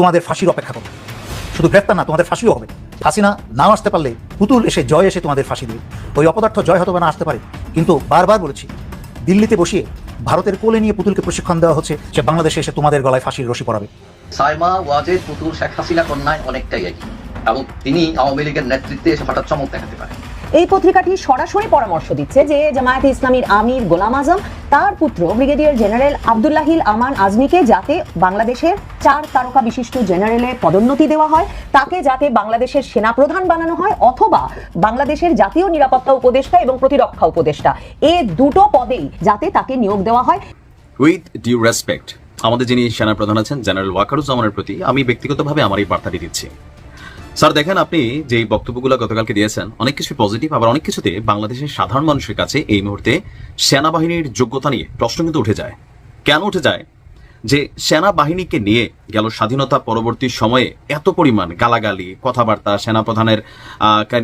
তোমাদের ফাঁসির অপেক্ষা করবে শুধু গ্রেপ্তার না, তোমাদের ফাঁসিও হবে। হাসিনা না আসতে পারলে পুতুল এসে জয় এসে তোমাদের ফাঁসি দেবে। ওই অপদার্থ জয় হয়তো বা না আসতে পারে। কিন্তু বারবার বলেছি, দিল্লিতে বসিয়ে ভারতের কোলে নিয়ে পুতুলকে প্রশিক্ষণ দেওয়া হচ্ছে যে বাংলাদেশে এসে তোমাদের গলায় ফাঁসির রশি পড়াবে সাইমা ওয়াজেদ, পুতুল, শেখ হাসিনা কন্যায় অনেকটাই একই। এবং তিনি আওয়ামী লীগের নেতৃত্বে এসে হঠাৎ চমক দেখাতে পারেন। এই পত্রিকাটি সরাসরি পরামর্শ দিচ্ছে যে জামায়াতে ইসলামীর আমির গোলাম আজম, তার পুত্র ব্রিগেডিয়ার জেনারেল আবদুল্লাহিল আমান আজমিকে যাতে বাংলাদেশের চার তারকা বিশিষ্ট জেনারেলে পদোন্নতি দেওয়া হয়, তাকে যাতে বাংলাদেশের সেনাপ্রধান বানানো হয় অথবা বাংলাদেশের জাতীয় নিরাপত্তা উপদেষ্টা এবং প্রতিরক্ষা উপদেষ্টা। এ দুটো পদেই যাতে তাকে নিয়োগ দেওয়া হয়। উইথ ডিউ রেসপেক্ট আমাদের যিনি সেনাপ্রধান আছেন, জেনারেল ওয়াকারুজ্জামানের প্রতি আমি ব্যক্তিগতভাবে আমার এই বার্তাটি দিচ্ছি। স্যার, দেখেন আপনি যে বক্তব্যগুলো গতকালকে দিয়েছেন, অনেক কিছু পজিটিভ আবার অনেক কিছুতে বাংলাদেশের সাধারণ মানুষের কাছে এই মুহূর্তে সেনাবাহিনীর যোগ্যতা নিয়ে প্রশ্ন কিন্তু উঠে যায়। কেন উঠে যায়? যে সেনাবাহিনীকে নিয়ে গেল স্বাধীনতা পরবর্তী সময়ে এত পরিমাণ গালাগালি, কথাবার্তা, সেনাপ্রধানের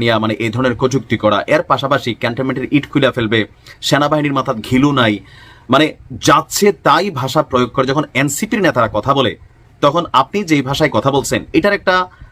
নিয়ে মানে এই ধরনের কযুক্তি করা, এর পাশাপাশি ক্যান্টনমেন্টের ইট খুলে ফেলবে, সেনাবাহিনীর মাথার ঘিলু নাই মানে যাচ্ছে তাই ভাষা প্রয়োগ করে, যখন এনসিপির নেতারা কথা বলে, তখন আপনি যেই ভাষায় কথা বলছেন, এটার একটা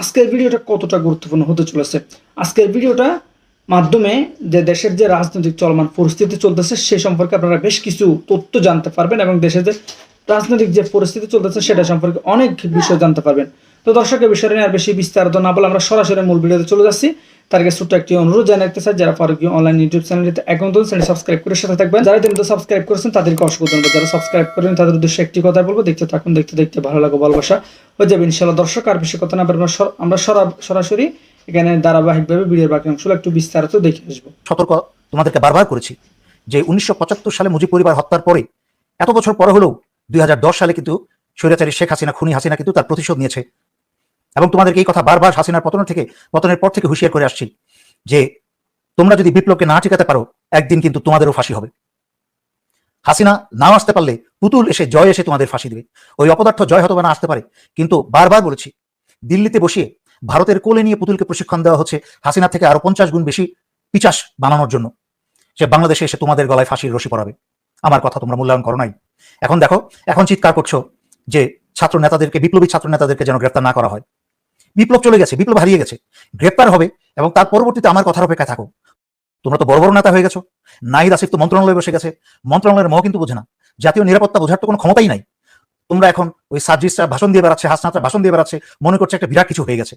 আজকের ভিডিওটা কতটা গুরুত্বপূর্ণ হতে চলেছে? আজকের ভিডিওটা মাধ্যমে যে দেশের যে রাজনৈতিক চলমান পরিস্থিতি চলতেছে, সে সম্পর্কে আপনারা বেশ কিছু তথ্য জানতে পারবেন এবং দেশের যে রাজনৈতিক যে পরিস্থিতি চলতেছে, সেটা সম্পর্কে অনেক বিষয় জানতে পারবেন। তো দর্শকের বিষয়টা নিয়ে আর বেশি বিস্তারিত না বলে আমরা সরাসরি মূল ভিডিওতে চলে যাচ্ছি। তার ছোট্ট একটি অনুরোধ জানাতে চাই, যারা ফারুকি অনলাইন ইউটিউব চ্যানেলটিতে এখন তো চ্যানেল সাবস্ক্রাইব করে সাথে থাকবেন। যারা ইতিমধ্যে সাবস্ক্রাইব করেছেন, তাদেরকে অসংখ্য ধন্যবাদ। যারা সাবস্ক্রাইব করেন তাদের উদ্দেশ্যে একটি কথা বলব, দেখতে থাকুন, দেখতে দেখতে ভালো লাগো ভালোবাসা হয়ে যাবে। ইনশাল্লাহ দর্শক, আর বেশি কথা না আমরা সর- আমরা সরা- সরাসরি এখানে ধারাবাহিকভাবে ভিডিওর বাকি অংশগুলো একটু বিস্তারিত দেখে আসব। সতর্ক তোমাদেরকে বারবার করেছি যে উনিশশো পঁচাত্তর সালে মুজিব পরিবার হত্যার পরে, এত বছর পরে হলেও দুই হাজার দশ সালে কিন্তু স্বৈরাচারী শেখ হাসিনা, খুনি হাসিনা কিন্তু তার প্রতিশোধ নিয়েছে। এবং তোমাদেরকে এই কথা বারবার হাসিনার পতন থেকে, পতনের পর থেকে হুঁশিয়ার করে আসছি যে, তোমরা যদি বিপ্লবকে না টিকাতে পারো, একদিন কিন্তু তোমাদেরও ফাঁসি হবে। হাসিনা না আসতে পারলে পুতুল এসে জয় এসে তোমাদের ফাঁসি দেবে। ওই অপদার্থ জয় হয়তো বা না আসতে পারে। কিন্তু বারবার বলেছি, দিল্লিতে বসিয়ে ভারতের কোলে নিয়ে পুতুলকে প্রশিক্ষণ দেওয়া হচ্ছে হাসিনা থেকে আরও পঞ্চাশ গুণ বেশি পিচাস বানানোর জন্য। সে বাংলাদেশে এসে তোমাদের গলায় ফাঁসির রশি পড়াবে আমার কথা তোমরা মূল্যায়ন করো নাই। এখন দেখো, এখন চিৎকার করছ যে ছাত্র নেতাদেরকে বিপ্লবী ছাত্র নেতাদেরকে যেন গ্রেপ্তার না করা হয়। বিপ্লব চলে গেছে, বিপ্লব হারিয়ে গেছে। গ্রেপ্তার হবে এবং তার পরবর্তীতে আমার কথার অপেক্ষায় থাকো। তোমরা তো বড় বড় নেতা হয়ে গেছো। নাইদ আসিফ তো মন্ত্রণালয়ে বসে গেছে। মন্ত্রণালয়ের মহ কিন্তু বোঝে না। জাতীয় নিরাপত্তা বোঝার তো কোনো ক্ষমতাই নাই। তোমরা এখন ওই সার্জিসরা ভাষণ দিয়ে বেড়াচ্ছে হাসনাতরা ভাষণ দিয়ে বেড়াচ্ছে, মনে করছে একটা বিরাট কিছু হয়ে গেছে।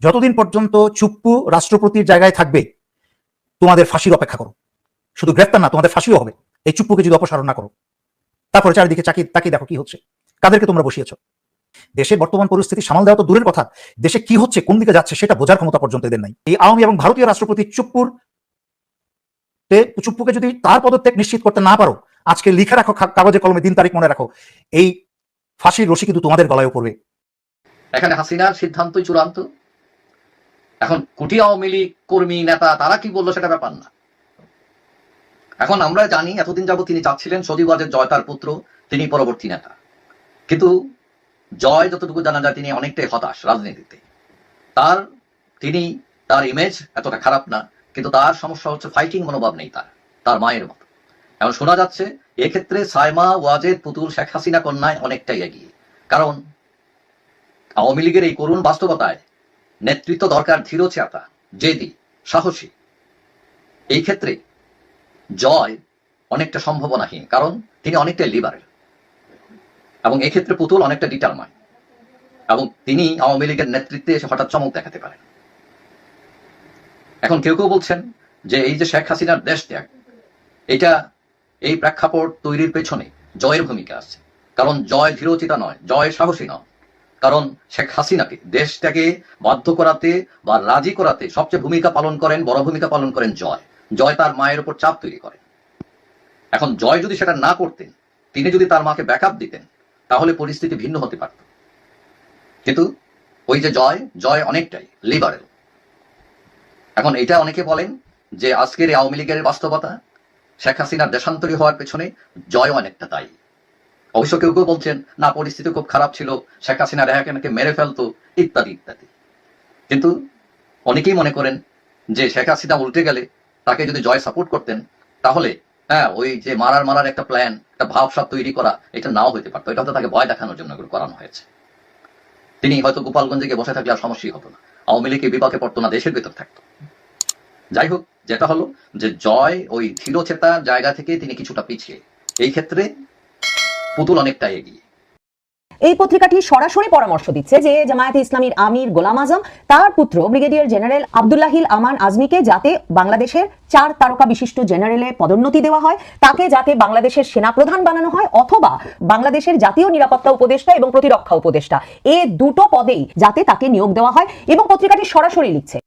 যতদিন পর্যন্ত চুপ্পু রাষ্ট্রপতির জায়গায় থাকবে, তোমাদের ফাঁসির অপেক্ষা করো। শুধু গ্রেপ্তার না, তোমাদের ফাঁসিও হবে। এই চুপ্পুকে যদি অপসারণ না করো। তারপরে চারিদিকে চাকি তাকিয়ে দেখো কি হচ্ছে। কাদেরকে তোমরা বসিয়েছো? দেশের বর্তমান পরিস্থিতি সামাল দেওয়া তো দূরের কথা। দেশে কি হচ্ছে, কোন দিকে যাচ্ছে, সেটা বোঝার ক্ষমতা পর্যন্ত এদের নাই। এই আওয়ামী এবং ভারতীয় রাষ্ট্রপতি চুপ্পুর চুপ্পুকে যদি তার পদত্যাগ নিশ্চিত করতে না পারো, আজকে লিখে রাখো কাগজে কলমে দিন, তারিখ মনে রাখো, এই ফাঁসির রশি কিন্তু তোমাদের গলায় পড়বে। এখানে হাসিনার সিদ্ধান্তই চূড়ান্ত। এখন কুটি আওয়ামী লীগ কর্মী, নেতা, তারা কি বলল সেটা ব্যাপার না। এখন আমরা জানি, এতদিন যাবত তিনি চাচ্ছিলেন সজীবাজের জয় তার পুত্র, তিনি পরবর্তী নেতা। কিন্তু জয় যতটুকু জানা যায়, তিনি অনেকটাই হতাশ রাজনীতিতে। তার, তিনি, তার ইমেজ এতটা খারাপ না, কিন্তু তার সমস্যা হচ্ছে ফাইটিং মনোভাব নেই তার তার মায়ের মতো। এখন শোনা যাচ্ছে, এক্ষেত্রে সাইমা ওয়াজেদ, পুতুল, শেখ হাসিনা কন্যায় অনেকটাই এগিয়ে। কারণ, আওয়ামী লীগের এই করুণ বাস্তবতায় নেতৃত্ব দরকার ধীর ধীরচেতা, জেদি, সাহসী। এই ক্ষেত্রে জয় অনেকটা সম্ভাবনাহীন, কারণ তিনি অনেকটাই লিবারেল এবং এক্ষেত্রে পুতুল অনেকটা ডিটারমাইন এবং তিনি আওয়ামী লীগের নেতৃত্বে এসে হঠাৎ চমক দেখাতে পারেন। এখন কেউ কেউ বলছেন যে এই যে শেখ হাসিনার দেশ ত্যাগ এটা এই প্রেক্ষাপট তৈরির পেছনে জয়ের ভূমিকা আছে। কারণ জয় ধীরচিতা নয়, জয় সাহসী নয়। কারণ শেখ হাসিনাকে দেশটাকে বাধ্য করাতে বা রাজি করাতে সবচেয়ে ভূমিকা পালন করেন, বড় ভূমিকা পালন করেন জয়। জয় তার মায়ের উপর চাপ তৈরি করেন এখন জয় যদি সেটা না করতেন, তিনি যদি তার মাকে ব্যাকআপ দিতেন তাহলে পরিস্থিতি ভিন্ন হতে পারত। কিন্তু ওই যে জয় জয় অনেকটাই লিবারেল এখন এটা অনেকে বলেন যে আজকের এই আওয়ামী লীগের বাস্তবতা, শেখ হাসিনার দেশান্তরী হওয়ার পেছনে জয় অনেকটা তাই অবশ্য কেউ কেউ বলছেন, না, পরিস্থিতি খুব খারাপ ছিল, শেখ হাসিনা রেহাকে মেরে ফেলতো, ইত্যাদি ইত্যাদি। কিন্তু অনেকেই মনে করেন যে শেখ হাসিনা উল্টে গেলে তাকে যদি জয় সাপোর্ট করতেন, তাহলে হ্যাঁ ওই যে মারার মারার একটা প্ল্যান একটা ভাবসাব তৈরি করা, এটা নাও হতে পারতো। এটা হয়তো তাকে ভয় দেখানোর জন্য করানো হয়েছে। তিনি হয়তো গোপালগঞ্জে গিয়ে বসে থাকলে আর সমস্যাই হতো না। আওয়ামী লীগের বিপাকে পড়তো না, দেশের ভেতর থাকতো। যাই হোক, যেটা হলো যে জয় ওই ধীরচেতার জায়গা থেকে তিনি কিছুটা পিছিয়ে। এই ক্ষেত্রে পুতুল অনেকটা এগিয়ে। এই পত্রিকাটি সরাসরি পরামর্শ দিচ্ছে যে জামায়াতে ইসলামীর আমির গোলাম আজম, তার পুত্র ব্রিগেডিয়ার জেনারেল আব্দুল্লাহিল আমান আজমিকে যাতে বাংলাদেশের চার তারকা বিশিষ্ট জেনারেলে পদোন্নতি দেওয়া হয়, তাকে যাতে বাংলাদেশের সেনাপ্রধান বানানো হয় অথবা বাংলাদেশের জাতীয় নিরাপত্তা উপদেষ্টা এবং প্রতিরক্ষা উপদেষ্টা। এ দুটো পদেই যাতে তাকে নিয়োগ দেওয়া হয় এবং পত্রিকাটি সরাসরি লিখছে।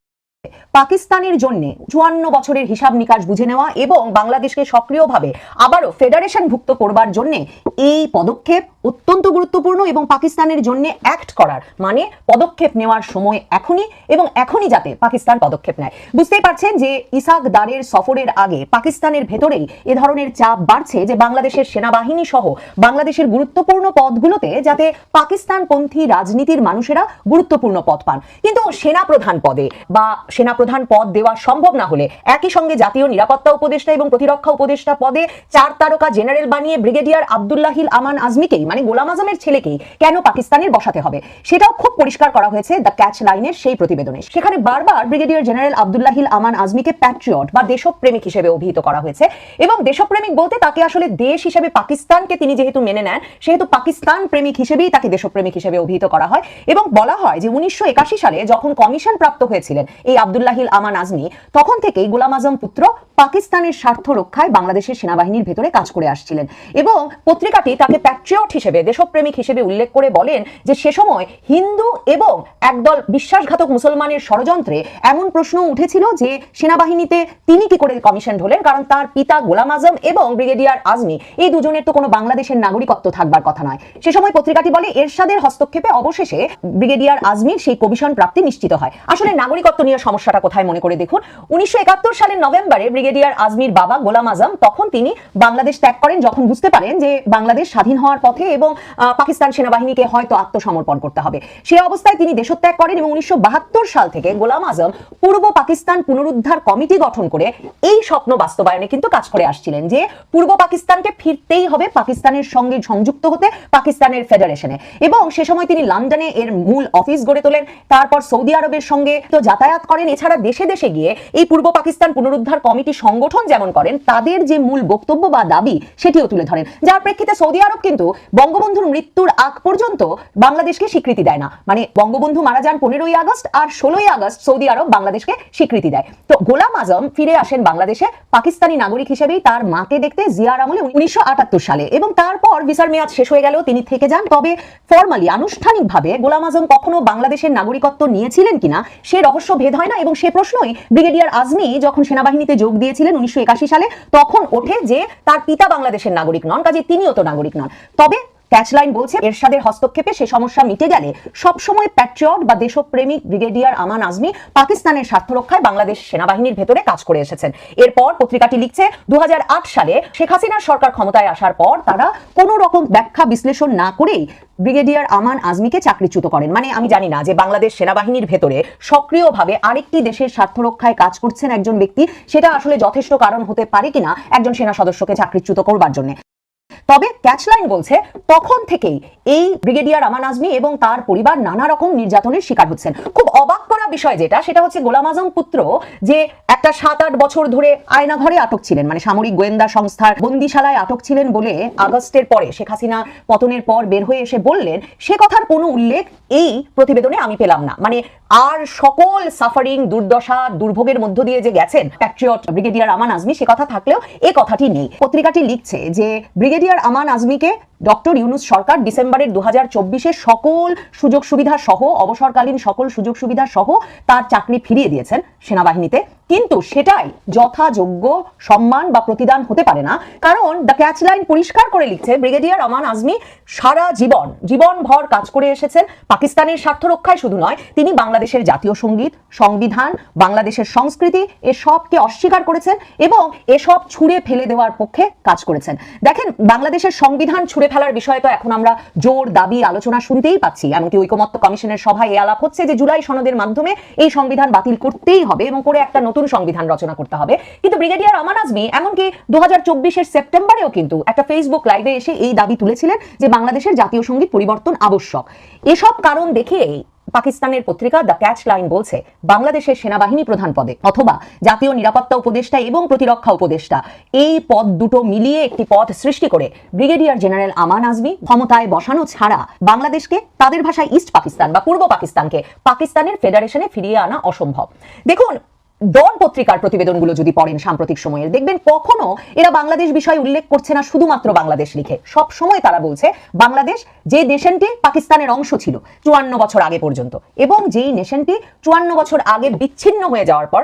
পাকিস্তানের জন্য চুয়ান্ন বছরের হিসাব নিকাশ বুঝে নেওয়া এবং বাংলাদেশকে সক্রিয়ভাবে আবারও ফেডারেশন ভুক্ত করবার জন্য এই পদক্ষেপ অত্যন্ত গুরুত্বপূর্ণ এবং পাকিস্তানের জন্য অ্যাক্ট করার মানে পদক্ষেপ নেওয়ার সময় এখনই এবং এখনই যাতে পাকিস্তান পদক্ষেপ নেয়। বুঝতেই পারছেন যে ইসাক দারের সফরের আগে পাকিস্তানের ভেতরেই এ ধরনের চাপ বাড়ছে যে বাংলাদেশের সেনাবাহিনী সহ বাংলাদেশের গুরুত্বপূর্ণ পদগুলোতে যাতে পাকিস্তানপন্থী রাজনীতির মানুষেরা গুরুত্বপূর্ণ পদ পান। কিন্তু সেনাপ্রধান পদে বা সেনাপ্রধান পদ দেওয়া সম্ভব না হলে একই সঙ্গে জাতীয় নিরাপত্তা উপদেষ্টা এবং প্রতিরক্ষা উপদেষ্টা পদে চার তারকা জেনারেল বানিয়ে ব্রিগেডিয়ার আবদুল্লাহিল আমান আজমিকেই মানে গোলাম আজমের ছেলেকেই কেন পাকিস্তানের বসাতে হবে? সেটাও খুব পরিষ্কার করা হয়েছে দ্য ক্যাচ লাইনের সেই প্রতিবেদনে। সেখানে বারবার ব্রিগেডিয়ার জেনারেল আব্দুল্লাহিল আমান আজমিকে প্যাট্রিয়ট বা দেশপ্রেমিক হিসেবে অভিহিত করা হয়েছে। এবং দেশপ্রেমিক বলতে তাকে আসলে দেশ হিসেবে পাকিস্তানকে তিনি যেহেতু মেনে নেন, সেহেতু পাকিস্তান প্রেমিক হিসেবেই তাকে দেশপ্রেমিক হিসেবে অভিহিত করা হয়। এবং বলা হয় যে উনিশশো একাশি সালে যখন কমিশন প্রাপ্ত হয়েছিলেন এই আবদুল্লাহিল আমান আজমি, তখন থেকেই গোলাম আজম পুত্র পাকিস্তানের স্বার্থ রক্ষায় বাংলাদেশের সেনাবাহিনীর ভেতরে কাজ করে আসছিলেন। এবং পত্রিকাটি তাকে প্যাট্রিয়ট হিসেবে দেশপ্রেমিক হিসেবে উল্লেখ করে বলেন যে সে সময় হিন্দু এবং একদল বিশ্বাসঘাতক মুসলমানের ষড়যন্ত্রে এমন প্রশ্ন উঠেছিল যে সেনাবাহিনীতে তিনি কি করে কমিশন হলেন, কারণ তার পিতা গোলাম আজম এবং ব্রিগেডিয়ার আজমি, এই দুজনের তো কোনো বাংলাদেশের নাগরিকত্ব থাকবার কথা নয়। সে সময় পত্রিকাটি বলে, এরশাদের হস্তক্ষেপে অবশেষে ব্রিগেডিয়ার আজমির সেই কমিশন প্রাপ্তি নিশ্চিত হয়। আসলে নাগরিকত্ব নিয়ে সমস্যাটা কোথায় মনে করে দেখুন? উনিশশো একাত্তর সালের নভেম্বরে ব্রিগেডিয়ার আজমির বাবা গোলাম আজম, তখন তিনি বাংলাদেশ ত্যাগ করেন, যখন বুঝতে পারেন যে বাংলাদেশ স্বাধীন হওয়ার পথে এবং পাকিস্তান সেনাবাহিনীকে হয়তো আত্মসমর্পণ করতে হবে। সে অবস্থায় তিনি দেশত্যাগ করেন এবং উনিশশো সাল থেকে গোলাম আজম পূর্ব পাকিস্তান পুনরুদ্ধার কমিটি গঠন করে এই স্বপ্ন বাস্তবায়নে কিন্তু কাজ করে আসছিলেন যে, পূর্ব পাকিস্তানকে ফিরতেই হবে পাকিস্তানের সঙ্গে সংযুক্ত হতে পাকিস্তানের ফেডারেশনে। এবং সে সময় তিনি লন্ডনে এর মূল অফিস গড়ে তোলেন। তারপর সৌদি আরবের সঙ্গে তো যাতায়াত করেন। এছাড়া দেশে দেশে গিয়ে এই পূর্ব পাকিস্তান পুনরুদ্ধার কমিটি সংগঠন যেমন করেন, তাদের যে মূল বক্তব্য বা দাবি সেটিও তুলে ধরেন। যার প্রেক্ষিতে সৌদি আরব কিন্তু বঙ্গবন্ধুর মৃত্যুর আগ পর্যন্ত বাংলাদেশকে স্বীকৃতি দেয় না। মানে বঙ্গবন্ধু মারা যান পনেরোই আগস্ট আর ষোলোই আগস্ট সৌদি আরব বাংলাদেশকে স্বীকৃতি দেয়। তো গোলাম আজম ফিরে আসেন বাংলাদেশে পাকিস্তানি নাগরিক হিসেবেই তার মাকে দেখতে জিয়ার আমলে উনিশশো আটাত্তর সালে এবং তারপর ভিসার মেয়াদ শেষ হয়ে গেলেও তিনি থেকে যান। তবে ফর্মালি আনুষ্ঠানিকভাবে গোলাম আজম কখনো বাংলাদেশের নাগরিকত্ব নিয়েছিলেন কিনা সে রহস্য ভেদ হয় না এবং সে প্রশ্নই ব্রিগেডিয়ার আজমি যখন সেনাবাহিনীতে যোগ দিয়েছিলেন উনিশশো একাশি সালে, তখন ওঠে যে তার পিতা বাংলাদেশের নাগরিক নন কাজে তিনিও তো নাগরিক নন। তবে ক্যাচলাইন বলছে, এরশাদের হস্তক্ষেপে সে সমস্যা মিটে গেলে সবসময় প্যাট্রিয়ট বা দেশপ্রেমিক ব্রিগেডিয়ার আমান আজমি পাকিস্তানের স্বার্থ রক্ষায় বাংলাদেশ সেনাবাহিনীর ভেতরে কাজ করে এসেছেন। এরপর পত্রিকাটি লিখছে দু সালে শেখ হাসিনার সরকার ক্ষমতায় আসার পর তারা কোনো রকম ব্যাখ্যা বিশ্লেষণ না করেই ব্রিগেডিয়ার আমান আজমিকে চাকরিচ্যুত করেন। মানে আমি জানি না যে বাংলাদেশ সেনাবাহিনীর ভেতরে সক্রিয়ভাবে আরেকটি দেশের স্বার্থ রক্ষায় কাজ করছেন একজন ব্যক্তি, সেটা আসলে যথেষ্ট কারণ হতে পারে কিনা একজন সেনা সদস্যকে চাকরিচ্যুত করবার জন্য। তবে ক্যাচলাইন বলছে, তখন থেকেই এই ব্রিগেডিয়ার আমান আজমি এবং তার পরিবার নানা রকম নির্যাতনের শিকার হচ্ছেন। খুব অবাক করা বিষয় যেটা, সেটা হচ্ছে গোলাম আজম পুত্র যে একটা সাত আট বছর ধরে আয়না ঘরে আটক ছিলেন মানে সামরিক গোয়েন্দা সংস্থার বন্দিশালায় আটক ছিলেন বলে আগস্টের পরে শেখ হাসিনা পতনের পর বের হয়ে এসে বললেন, সে কথার কোনো উল্লেখ এই প্রতিবেদনে আমি পেলাম না। মানে আর সকল সাফারিং দুর্দশা, দুর্ভোগের মধ্য দিয়ে যে গেছেন প্যাট্রিয়ট ব্রিগেডিয়ার আমান আজমি, সে কথা থাকলেও এ কথাটি নেই। পত্রিকাটি লিখছে যে ব্রিগেডিয়ার আমান আজমিকে ডক্টর ইউনুস সরকার ডিসেম্বরের দু হাজার সকল সুযোগ সুবিধা সহ, অবসরকালীন সকল সুযোগ সুবিধা সহ তার চাকরি ফিরিয়ে দিয়েছেন সেনাবাহিনীতে। কিন্তু সেটাই যথাযোগ্য সম্মান বা প্রতিদান হতে পারে না। কারণ দ্য ক্যাচ লাইন পরিষ্কার করে লিখছে, ব্রিগেডিয়ার আমান আজমি সারা জীবন, জীবনভর কাজ করে এসেছেন। পাকিস্তানের স্বার্থ রক্ষায় শুধু নয়, তিনি বাংলাদেশের জাতীয় সংগীত, সংবিধান, বাংলাদেশের সংস্কৃতি, এসবকে অস্বীকার করেছেন এবং এসব ছুঁড়ে ফেলে দেওয়ার পক্ষে কাজ করেছেন। দেখেন বাংলাদেশের সংবিধান ছুড়ে ফেলার বিষয়ে তো এখন আমরা জোর দাবি আলোচনা শুনতেই পাচ্ছি। এমনকি ঐকমত্য কমিশনের সভায় এ আলাপ হচ্ছে যে জুলাই সনদের মাধ্যমে এই সংবিধান বাতিল করতেই হবে এবং করে একটা নতুন সংবিধান রচনা করতে হবে। কিন্তু ব্রিগেডিয়ার আমান আজমি, এমনকি দু হাজার সেপ্টেম্বরেও কিন্তু একটা ফেসবুক লাইভে এসে এই দাবি তুলেছিলেন যে বাংলাদেশের জাতীয় সংগীত পরিবর্তন আবশ্যক। এসব কারণ দেখে পাকিস্তানের পত্রিকা দ্য ক্যাচ লাইন বলছে, বাংলাদেশের সেনাবাহিনী প্রধান পদে অথবা জাতীয় নিরাপত্তা উপদেষ্টা এবং প্রতিরক্ষা উপদেষ্টা। এই পদ দুটো মিলিয়ে একটি পদ সৃষ্টি করে ব্রিগেডিয়ার জেনারেল আমান আজমি ক্ষমতায় বসানো ছাড়া বাংলাদেশকে তাদের ভাষায় ইস্ট পাকিস্তান বা পূর্ব পাকিস্তানকে পাকিস্তানের ফেডারেশনে ফিরিয়ে আনা অসম্ভব। দেখুন ডন পত্রিকার প্রতিবেদনগুলো যদি পড়েন সাম্প্রতিক সময়ে দেখবেন কখনো এরা বাংলাদেশ বিষয় উল্লেখ করছে না, শুধুমাত্র বাংলাদেশ লিখে। সব সময় তারা বলছে, বাংলাদেশ যে নেশনটি পাকিস্তানের অংশ ছিল চুয়ান্ন বছর আগে পর্যন্ত, এবং যেই নেশনটি চুয়ান্ন বছর আগে বিচ্ছিন্ন হয়ে যাওয়ার পর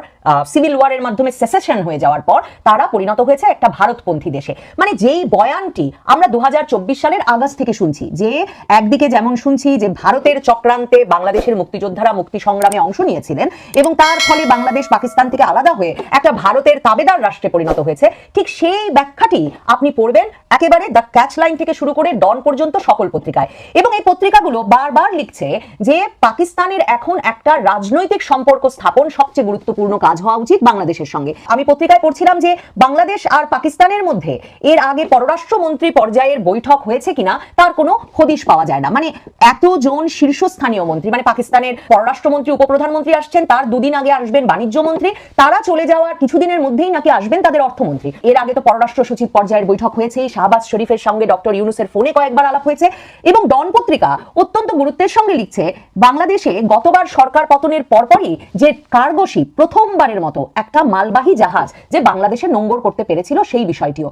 সিভিল ওয়ারের মাধ্যমে সেসেশন হয়ে যাওয়ার পর, তারা পরিণত হয়েছে একটা ভারতপন্থী দেশে। মানে যেই বয়ানটি আমরা দু হাজার চব্বিশ সালের আগস্ট থেকে শুনছি, যে একদিকে যেমন শুনছি যে ভারতের চক্রান্তে বাংলাদেশের মুক্তিযোদ্ধারা মুক্তি সংগ্রামে অংশ নিয়েছিলেন, এবং তার ফলে বাংলাদেশ পাকিস্তান থেকে আলাদা হয়ে একটা ভারতের তাবেদার রাষ্ট্রে পরিণত হয়েছে। ঠিক সেই ব্যাখ্যাটি আপনি পড়বেন একেবারে দ্য ক্যাচ লাইন থেকে শুরু করে ডন পর্যন্ত সকল পত্রিকায়। এবং এই পত্রিকাগুলো বারবার লিখছে যে পাকিস্তানের এখন একটা রাজনৈতিক সম্পর্ক স্থাপন সবচেয়ে গুরুত্বপূর্ণ কাজ হওয়া উচিত বাংলাদেশের সঙ্গে। আমি পত্রিকায় পড়ছিলাম যে বাংলাদেশ আর পাকিস্তানের মধ্যে এর আগে পররাষ্ট্রমন্ত্রী পর্যায়ের বৈঠক হয়েছে কিনা তার কোনো হদিশ পাওয়া যায় না। মানে এতজন শীর্ষস্থানীয় মন্ত্রী মানে পাকিস্তানের পররাষ্ট্রমন্ত্রী, উপপ্রধানমন্ত্রী আসছেন, তার দুদিন আগে আসবেন বাণিজ্য মন্ত্রী তারা চলে যাওয়ার কিছুদিনের মধ্যেই নাকি আসবেন তাদের অর্থমন্ত্রী। এর আগে তো পররাষ্ট্র সচিব পর্যায়ের বৈঠক হয়েছে, শাহবাজ শরীফের সঙ্গে ডক্টর ইউনুসের ফোনে কয়েকবার আলাপ হয়েছে এবং ডন পত্রিকা অত্যন্ত গুরুত্বের সঙ্গে লিখছে, বাংলাদেশে গতবার সরকার পতনের পরপরই যে কার্গোশিপ প্রথমবারের মতো একটা মালবাহী জাহাজ যে বাংলাদেশে নোঙ্গর করতে পেরেছিল সেই বিষয়টিও।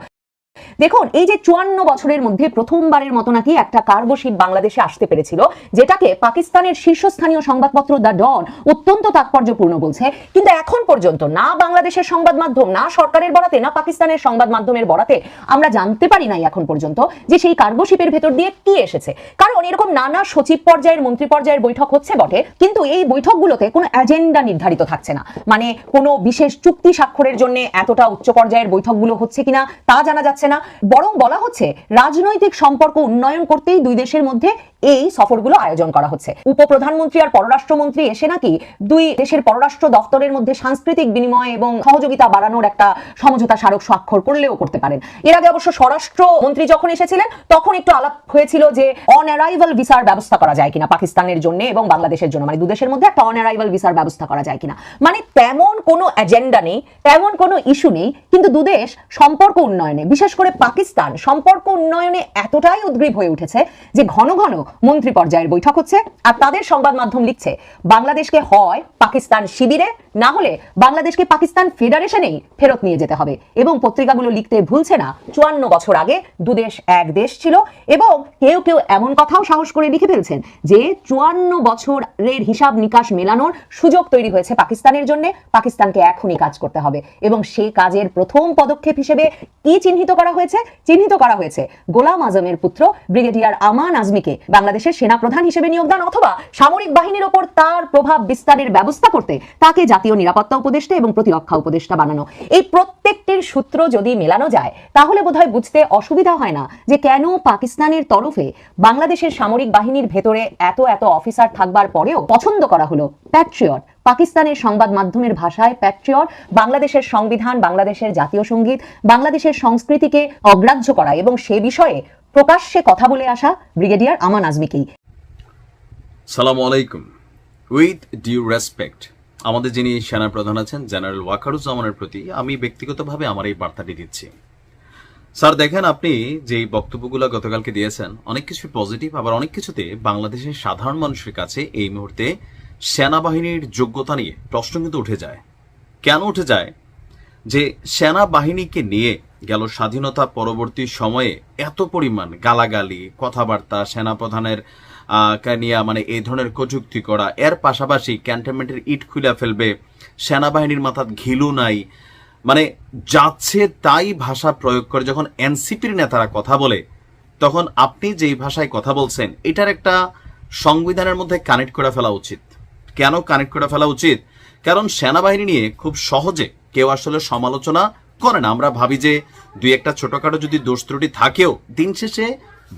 দেখুন, এই যে চুয়ান্ন বছরের মধ্যে প্রথমবারের মতো নাকি একটা কার্গো শিপ বাংলাদেশে আসতে পেরেছিল, যেটাকে পাকিস্তানের শীর্ষস্থানীয় সংবাদপত্র দ্য ডন অত্যন্ত তাৎপর্যপূর্ণ বলছে। কিন্তু এখন পর্যন্ত না বাংলাদেশের সংবাদ মাধ্যম, না সরকারের বরাতে, না পাকিস্তানের সংবাদ মাধ্যমের বরাতে আমরা জানতে পারি নাই এখন পর্যন্ত যে সেই কার্গো শিপের ভেতর দিয়ে কি এসেছে। কারণ এরকম নানা সচিব পর্যায়ের, মন্ত্রী পর্যায়ের বৈঠক হচ্ছে বটে, কিন্তু এই বৈঠকগুলোতে কোনো এজেন্ডা নির্ধারিত থাকছে না। মানে কোনো বিশেষ চুক্তি স্বাক্ষরের জন্য এতটা উচ্চ পর্যায়ের বৈঠকগুলো হচ্ছে কিনা তা জানা যাচ্ছে না, বরং বলা হচ্ছে রাজনৈতিক সম্পর্ক উন্নয়ন করতেই দুই দেশের মধ্যে এই সফরগুলো আয়োজন করা হচ্ছে। উপপ্রধানমন্ত্রী আর পররাষ্ট্রমন্ত্রী এসে নাকি দুই দেশের পররাষ্ট্র দপ্তরের মধ্যে সাংস্কৃতিক বিনিময় এবং সহযোগিতা বাড়ানোর একটা সমঝোতা স্মারক স্বাক্ষর করলেও করতে পারেন। এর আগে অবশ্য স্বরাষ্ট্র মন্ত্রী যখন এসেছিলেন, তখন একটু আলাপ হয়েছিল যে অন অ্যারাইভাল ভিসার ব্যবস্থা করা যায় কিনা পাকিস্তানের জন্য এবং বাংলাদেশের জন্য। মানে দুদেশের মধ্যে একটা অন অ্যারাইভাল ভিসার ব্যবস্থা করা যায় কিনা। মানে তেমন কোনো এজেন্ডা নেই, তেমন কোনো ইস্যু নেই, কিন্তু দুদেশ সম্পর্ক উন্নয়নে, বিশেষ করে পাকিস্তান সম্পর্ক উন্নয়নে এতটাই উদ্গ্রীব হয়ে উঠেছে যে ঘন ঘন মন্ত্রী পর্যায়ের বৈঠক হচ্ছে আর তাদের সংবাদ মাধ্যম লিখছে, বাংলাদেশকে হয় পাকিস্তান শিবিরে, না হলে বাংলাদেশকে পাকিস্তান ফেডারেশনেই ফেরত নিয়ে যেতে হবে। এবং পত্রিকাগুলো লিখতে ভুলছে না, চুয়ান্ন বছর আগে দুদেশ এক দেশ ছিল এবং কেউ কেউ এমন কথাও সাহস করে লিখে ফেলছেন যে চুয়ান্ন বছরের হিসাব নিকাশ মেলানোর সুযোগ তৈরি হয়েছে পাকিস্তানের জন্য, পাকিস্তানকে এখনই কাজ করতে হবে। এবং সেই কাজের প্রথম পদক্ষেপ হিসেবে কি চিহ্নিত করা হয়েছে, চিহ্নিত করা হয়েছে। গোলাম আজমের পুত্র ব্রিগেডিয়ার আমান আজমিকে বাংলাদেশের সেনাপ্রধান হিসেবে নিয়োগদান অথবা সামরিক বাহিনীর ওপর তার প্রভাব বিস্তারের ব্যবস্থা করতে তাকে জাতীয় নিরাপত্তা উপদেষ্টা এবং প্রতিরক্ষা উপদেষ্টা বানানো। এই প্রত্যেকটির সূত্র যদি মেলানো যায়, তাহলে বোধহয় বুঝতে অসুবিধা হয় না যে কেন পাকিস্তানের তরফে বাংলাদেশের সামরিক বাহিনীর ভেতরে এত এত অফিসার থাকবার পরেও পছন্দ করা হলো। প্যাট্রিয়ট পাকিস্তানের সংবাদ মাধ্যমের ভাষায় প্যাট্রিয়ট বাংলাদেশের সংবিধান, বাংলাদেশের জাতীয় সংগীত, বাংলাদেশের সংস্কৃতিকে অগ্রাহ্য করা এবং সে বিষয়ে প্রকাশ্যে কথা বলে আসা ব্রিগেডিয়ার আমান আজমিকেই। সালামু আলাইকুম। উইথ ডিউ রেসপেক্ট আমাদের যিনি সেনা প্রধান আছেন জেনারেল ওয়াকারুজ্জামানের প্রতি আমি ব্যক্তিগতভাবে আমার এই বার্তাটি দিচ্ছি। স্যার, দেখেন আপনি যে বক্তব্যগুলো গতকালকে দিয়েছেন, অনেক কিছু পজিটিভ আবার অনেক কিছুতে বাংলাদেশের সাধারণ মানুষের কাছে এই মুহূর্তে সেনাবাহিনীর যোগ্যতা নিয়ে প্রশ্ন কিন্তু উঠে যায়। কেন উঠে যায়? যে সেনাবাহিনীকে নিয়ে গেল স্বাধীনতা পরবর্তী সময়ে এত পরিমাণ গালাগালি, কথাবার্তা, সেনাপ্রধানের নিয়ে মানে এই ধরনের কটূক্তি করা, এর পাশাপাশি ক্যান্টনমেন্টের ইট খুলে ফেলবে, সেনাবাহিনীর মাথাত ঘিলু নাই মানে যাচ্ছে তাই ভাষা প্রয়োগ করে যখন এনসিপির নেতারা কথা বলে, তখন আপনি যেই ভাষায় কথা বলছেন, এটার একটা সংবিধানের মধ্যে কানেক্ট করে ফেলা উচিত। কেন কানেক্ট করে ফেলা উচিত? কারণ সেনাবাহিনী নিয়ে খুব সহজে কেউ আসলে সমালোচনা করে না। আমরা ভাবি যে দুই একটা ছোটখাটো যদি দোষ ত্রুটি থাকেও, দিন শেষে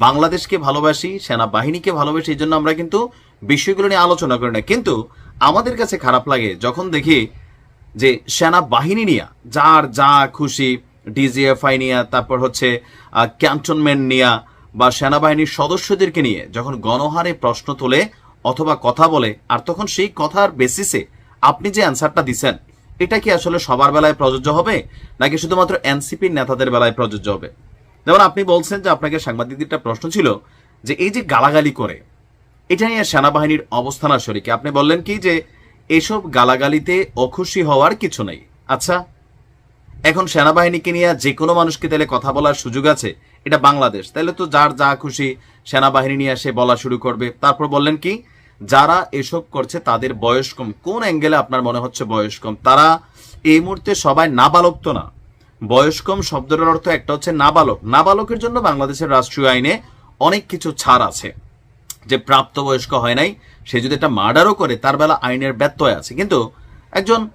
বাংলাদেশকে ভালোবাসি, সেনাবাহিনীকে ভালোবাসি, এই জন্য আমরা কিন্তু বিষয়গুলো নিয়ে আলোচনা করি না। কিন্তু আমাদের কাছে খারাপ লাগে যখন দেখি যে সেনাবাহিনী নিয়ে যার যা খুশি ডিজিএফআই নিয়ে, তারপর হচ্ছে ক্যান্টনমেন্ট নিয়ে বা সেনাবাহিনীর সদস্যদেরকে নিয়ে যখন গণহারে প্রশ্ন তোলে অথবা কথা বলে, আর তখন সেই কথার বেসিসে আপনি যে অ্যান্সারটা দিছেন, এটা কি আসলে সবার বেলায় প্রযোজ্য হবে? নাকি শুধুমাত্র এনসিপির নেতাদের বেলায় প্রযোজ্য হবে? যেমন আপনি বলছেন যে আপনাকে সাংবাদিকদের প্রশ্ন ছিল যে এই যে গালাগালি করে, এটা নিয়ে সেনাবাহিনীর অবস্থান আসলে কি আপনি বললেন কি যে এসব গালাগালিতে অখুশি হওয়ার কিছু নেই। আচ্ছা এখন সেনাবাহিনীকে নিয়ে যে কোনো মানুষকে তাহলে কথা বলার সুযোগ আছে, এটা বাংলাদেশ। তাহলে তো যার যা খুশি সেনাবাহিনী নিয়ে এসে বলা শুরু করবে। তারপর বললেন কি যারা এসব করছে তাদের বয়স কম। কোন অ্যাঙ্গেলে আপনার মনে হচ্ছে বয়স কম? তারা এই মুহূর্তে সবাই নাবালক তো না। বয়স কম অর্থ একটা হচ্ছে নাবালক। নাবালকের জন্য বাংলাদেশের রাষ্ট্রীয় আইনে অনেক কিছু ছাড় আছে। যে প্রাপ্তবয়স্ক হয় নাই, সে যদি একটা মার্ডারও করে, তার বেলা আইনের ব্যত্যয় আছে। কিন্তু একজন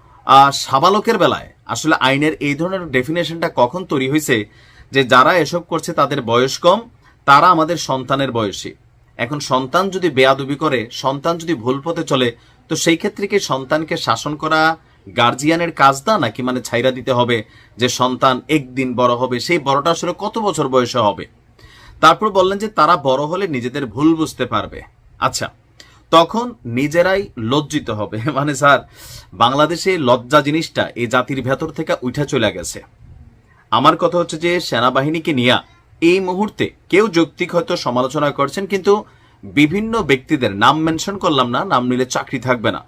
সাবালকের বেলায় আসলে আইনের এই ধরনের ডেফিনেশনটা কখন তৈরি হয়েছে যে যারা এসব করছে তাদের বয়স কম, তারা আমাদের সন্তানের বয়সী। এখন সন্তান যদি বেয়াদুবি করে, সন্তান যদি ভুল পথে চলে, তো সেই ক্ষেত্রে কি সন্তানকে শাসন করা গার্জিয়ানের কাজ না নাকি মানে ছাইরা দিতে হবে যে সন্তান একদিন বড় হবে, সেই বড়টা আসলে কত বছর বয়সে হবে? তারপর বললেন যে তারা বড় হলে নিজেদের ভুল বুঝতে পারবে। আচ্ছা তখন নিজেরাই লজ্জিত হবে। মানে স্যার, বাংলাদেশে লজ্জা জিনিসটা এই জাতির ভেতর থেকে উঠে চলে গেছে। আমার কথা হচ্ছে যে সেনাবাহিনীকে নিয়ে এই মুহূর্তে কেউ যৌক্তিক হয়তো সমালোচনা করছেন, কিন্তু বিভিন্ন ব্যক্তিদের নাম মেনশন করলাম না, নাম নিলে চাকরি থাকবে না।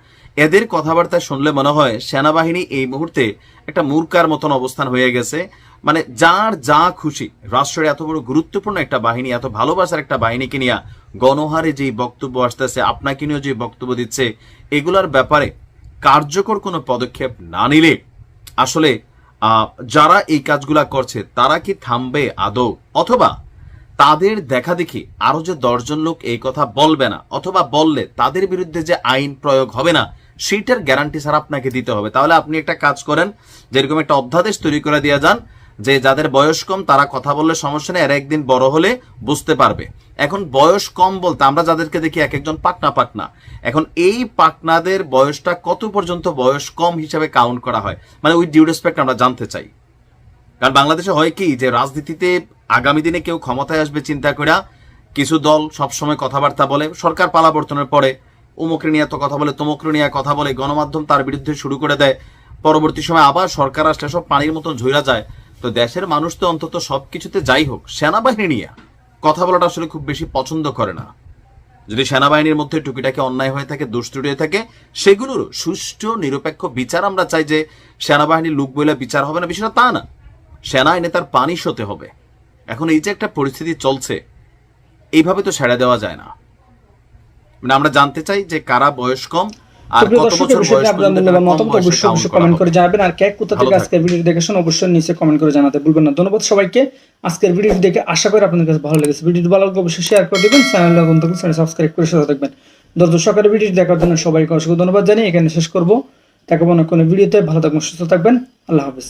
এদের কথাবার্তা শুনলে মনে হয় সেনাবাহিনী এই মুহূর্তে একটা মূর্খার মতন অবস্থান হয়ে গেছে। মানে যার যা খুশি, রাষ্ট্রের এত বড় গুরুত্বপূর্ণ একটা বাহিনী, এত ভালোবাসার একটা বাহিনীকে নিয়ে গণহারে যেই বক্তব্য আসতেছে, আপনাকে নিয়েও যে বক্তব্য দিচ্ছে, এগুলার ব্যাপারে কার্যকর কোনো পদক্ষেপ না নিলে আসলে যারা এই কাজগুলা করছে, তারা কি থামবে আদৌ? অথবা তাদের দেখা দেখি আরও যে দশজন লোক এই কথা বলবে না, অথবা বললে তাদের বিরুদ্ধে যে আইন প্রয়োগ হবে না সেইটার গ্যারান্টি স্যার আপনাকে দিতে হবে। তাহলে আপনি একটা কাজ করেন, যেরকম একটা অধ্যাদেশ তৈরি করে দিয়ে যান যে যাদের বয়স কম, তারা কথা বললে সমস্যা নেই, এর একদিন বড় হলে বুঝতে পারবে। এখন বয়স কম বলতে আমরা যাদেরকে দেখি এক একজন পাকনা পাকনা এখন এই পাকনাদের বয়সটা কত পর্যন্ত বয়স কম হিসাবে কাউন্ট করা হয়? মানে উইথ ডিউ রেসপেক্ট আমরা জানতে চাই। কারণ বাংলাদেশে হয় কি যে রাজনীতিতে আগামী দিনে কেউ ক্ষমতায় আসবে, চিন্তা করে কিছু দল সবসময় কথাবার্তা বলে, সরকার পালাবর্তনের পরে উমুকরে নিয়ে তো কথা বলে তমুকরে নিয়ে কথা বলে, গণমাধ্যম তার বিরুদ্ধে শুরু করে দেয়। পরবর্তী সময় আবার সরকার আসলে সব পানির মতন ঝইরা যায়। তো দেশের মানুষ তো অন্তত সবকিছুতে যাই হোক, সেনাবাহিনী নিয়ে কথা বলাটা আসলে খুব বেশি পছন্দ করে না। যদি সেনাবাহিনীর মধ্যে টুকিটাকে অন্যায় হয়ে থাকে দুষ্টুটি হয়ে থাকে, সেগুলোর সুষ্ঠু, নিরপেক্ষ বিচার আমরা চাই যে সেনাবাহিনীর লোক বলে বিচার হবে না বিষয়টা তা না। সেনা আইনে তার পানিশ হতে হবে। এখন এই যে একটা পরিস্থিতি চলছে, এইভাবে তো ছেড়ে দেওয়া যায় না। মানে আমরা জানতে চাই যে কারা বয়স কম আর কত বছর বয়স আপনার পর্যন্ত মূল্যবান কম মতামত অবশ্যই অবশ্যই কমেন্ট করে জানাবেন আর কে কোথা থেকে আজকের ভিডিও দেখেছেন অবশ্যই নিচে কমেন্ট করে জানাতে ভুলবেন না। ধন্যবাদ সবাইকে। আজকের ভিডিও দেখে আশা করি আপনাদের কাছে ভালো লেগেছে। ভিডিওটি ভালো লাগলে অবশ্যই শেয়ার করে দেবেন। চ্যানেল বন্ধু চ্যানেল সাবস্ক্রাইব করে সাথে থাকবেন। দর্শক ভিডিও দেখার জন্য সবাইকে অসংখ্য ধন্যবাদ জানিয়ে এখানে শেষ করব। দেখাবো না কোনো ভিডিওতে ভালো থাকবেন সুস্থ থাকবেন। আল্লাহ হাফিজ।